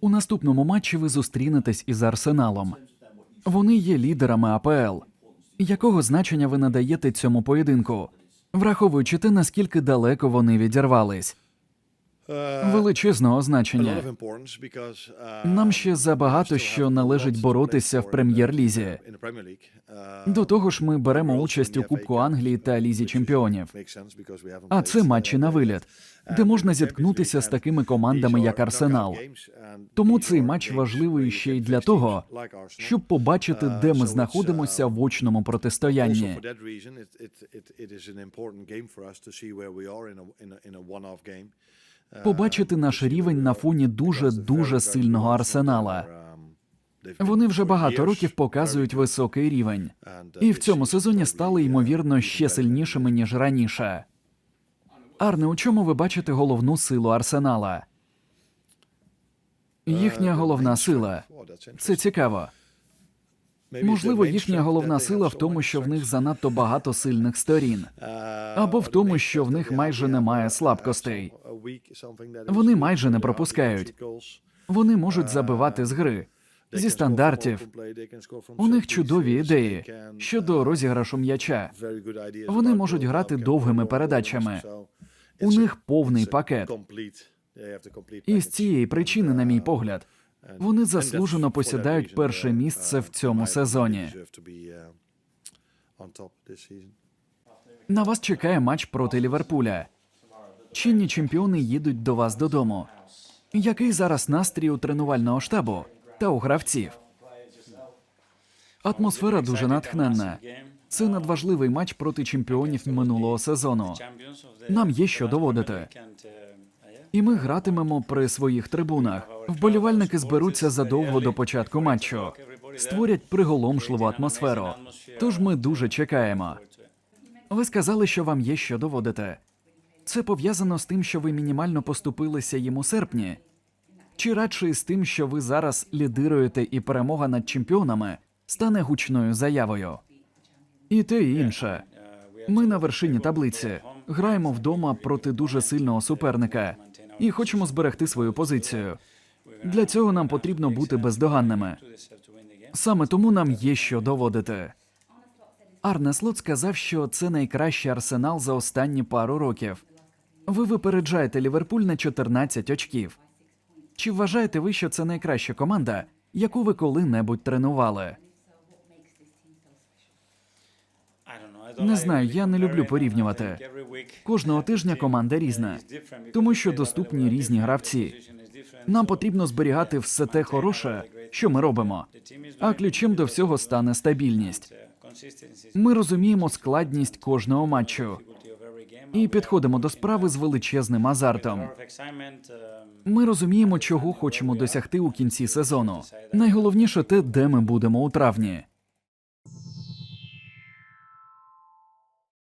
У наступному матчі ви зустрінетесь із Арсеналом. Вони є лідерами АПЛ. Якого значення ви надаєте цьому поєдинку, враховуючи те, наскільки далеко вони відірвались? Величезного значення. Нам ще забагато що належить боротися в прем'єр-лізі. До того ж, ми беремо участь у Кубку Англії та Лізі Чемпіонів. А це матчі на виліт, де можна зіткнутися з такими командами, як Арсенал. Тому цей матч важливий ще й для того, щоб побачити, де ми знаходимося в очному протистоянні. Побачити наш рівень на фоні дуже дуже сильного арсенала. Вони вже багато років показують високий рівень, і в цьому сезоні стали ймовірно ще сильнішими ніж раніше. Арне, у чому ви бачите головну силу арсенала? Їхня головна сила. Це цікаво. Можливо, їхня головна сила в тому, що в них занадто багато сильних сторін, або в тому, що в них майже немає слабкостей. Вони майже не пропускають. Вони можуть забивати з гри, зі стандартів. У них чудові ідеї щодо розіграшу м'яча. Вони можуть грати довгими передачами. У них повний пакет. І з цієї причини, на мій погляд, вони заслужено посідають перше місце в цьому сезоні. На вас чекає матч проти Ліверпуля. Чинні чемпіони їдуть до вас додому. Який зараз настрій у тренувального штабу та у гравців? Атмосфера дуже натхненна. Це надважливий матч проти чемпіонів минулого сезону. Нам є що доводити. І ми гратимемо при своїх трибунах. Вболівальники зберуться задовго до початку матчу, створять приголомшливу атмосферу. Тож ми дуже чекаємо. Ви сказали, що вам є що доводити. Це пов'язано з тим, що ви мінімально поступилися їм у серпні, чи радше з тим, що ви зараз лідируєте і перемога над чемпіонами стане гучною заявою. І те і інше. Ми на вершині таблиці граємо вдома проти дуже сильного суперника і хочемо зберегти свою позицію. Для цього нам потрібно бути бездоганними. Саме тому нам є що доводити. Арне Слот сказав, що це найкращий арсенал за останні пару років. Ви випереджаєте Ліверпуль на 14 очків. Чи вважаєте ви, що це найкраща команда, яку ви коли-небудь тренували? Не знаю, я не люблю порівнювати. Кожного тижня команда різна, тому що доступні різні гравці. Нам потрібно зберігати все те хороше, що ми робимо. А ключем до всього стане стабільність. Ми розуміємо складність кожного матчу і підходимо до справи з величезним азартом. Ми розуміємо, чого хочемо досягти у кінці сезону. Найголовніше те, де ми будемо у травні.